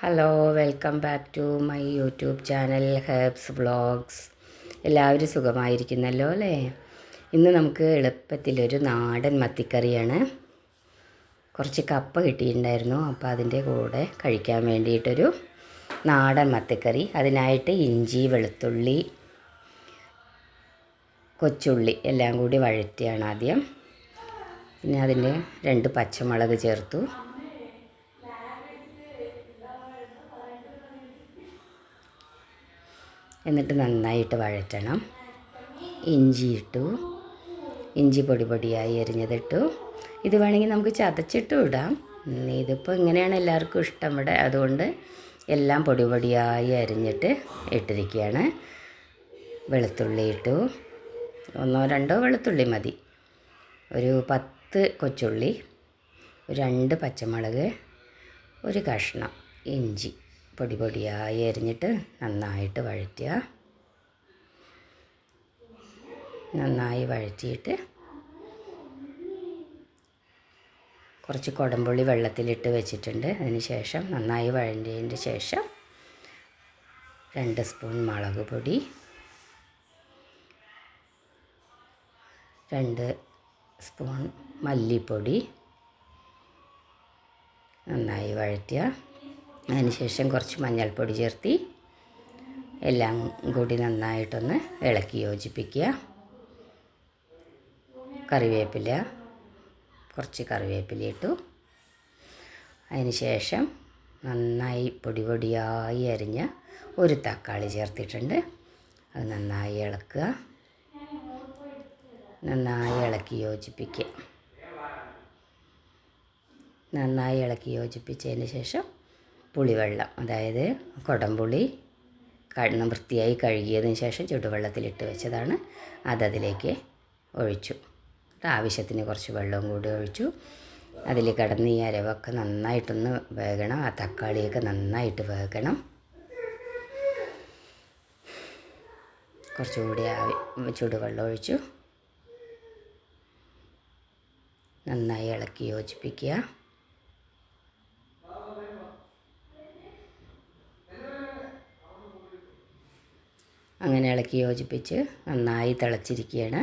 Hello welcome back to my YouTube channel Herbs Vlogs എല്ലാവരും സുഖമായിരിക്കുന്നല്ലോ അല്ലേ? ഇന്ന് നമുക്ക് എളുപ്പത്തിലൊരു നാടൻ മത്തിക്കറിയാണ്. കുറച്ച് കപ്പ കിട്ടിയിട്ടുണ്ടായിരുന്നു അപ്പോൾ അതിന്റെ കൂടെ കഴിക്കാൻ വേണ്ടിയിട്ടൊരു നാടൻ മത്തിക്കറി. അതിനായിട്ട് ഇഞ്ചി വെളുത്തുള്ളി കൊച്ചുള്ളി എല്ലാം കൂടി വഴറ്റിയാണ് ആദ്യം. പിന്നെ അതിന്റെ രണ്ട് പച്ചമുളക് ചേർത്തു. എന്നിട്ട് നന്നായിട്ട് വഴറ്റണം. ഇഞ്ചി ഇട്ടു. ഇഞ്ചി പൊടി പൊടിയായി എരിഞ്ഞതിട്ടു. ഇത് വേണമെങ്കിൽ നമുക്ക് ചതച്ചിട്ടും ഇടാം. ഇതിപ്പോൾ ഇങ്ങനെയാണ് എല്ലാവർക്കും ഇഷ്ടം ഇവിടെ. അതുകൊണ്ട് എല്ലാം പൊടി പൊടിയായി അരിഞ്ഞിട്ട് ഇട്ടിരിക്കുകയാണ്. വെളുത്തുള്ളി ഇട്ടു. ഒന്നോ രണ്ടോ വെളുത്തുള്ളി മതി. ഒരു പത്ത് കൊച്ചുള്ളി രണ്ട് പച്ചമുളക് ഒരു കഷ്ണം ഇഞ്ചി. പൊടി പൊടിയായി എരിഞ്ഞിട്ട് നന്നായിട്ട് വഴറ്റുക. നന്നായി വഴറ്റിയിട്ട് കുറച്ച് കുടംപുള്ളി വെള്ളത്തിലിട്ട് വെച്ചിട്ടുണ്ട്. അതിന് ശേഷം നന്നായി വഴറ്റിയതിന് ശേഷം രണ്ട് സ്പൂൺ മുളക് പൊടി രണ്ട് സ്പൂൺ മല്ലിപ്പൊടി നന്നായി വഴറ്റുക. അതിനുശേഷം കുറച്ച് മഞ്ഞൾപ്പൊടി ചേർത്തി എല്ലാം കൂടി നന്നായിട്ടൊന്ന് ഇളക്കി യോജിപ്പിക്കുക. കറിവേപ്പില കുറച്ച് കറിവേപ്പില ഇട്ടു. അതിനുശേഷം നന്നായി പൊടി പൊടിയായി അരിഞ്ഞ ഒരു തക്കാളി ചേർത്തിട്ടുണ്ട്. അത് നന്നായി ഇളക്കുക. നന്നായി ഇളക്കി യോജിപ്പിക്കുക. നന്നായി ഇളക്കി യോജിപ്പിച്ചതിന് ശേഷം പുളിവെള്ളം അതായത് കുടംപുളി വൃത്തിയായി കഴുകിയതിന് ശേഷം ചുടുവെള്ളത്തിലിട്ട് വെച്ചതാണ്. അതതിലേക്ക് ഒഴിച്ചു. ആവശ്യത്തിന് കുറച്ച് വെള്ളവും കൂടി ഒഴിച്ചു. അതിൽ കിടന്ന് ഈ അരവൊക്കെ നന്നായിട്ടൊന്ന് വേകണം. ആ തക്കാളിയൊക്കെ നന്നായിട്ട് വേകണം. കുറച്ചുകൂടി ആവി ചുടുവെള്ളം ഒഴിച്ചു. നന്നായി ഇളക്കി യോജിപ്പിക്കുക. അങ്ങനെ ഇളക്കി യോജിപ്പിച്ച് നന്നായി തിളച്ചിരിക്കുകയാണ്.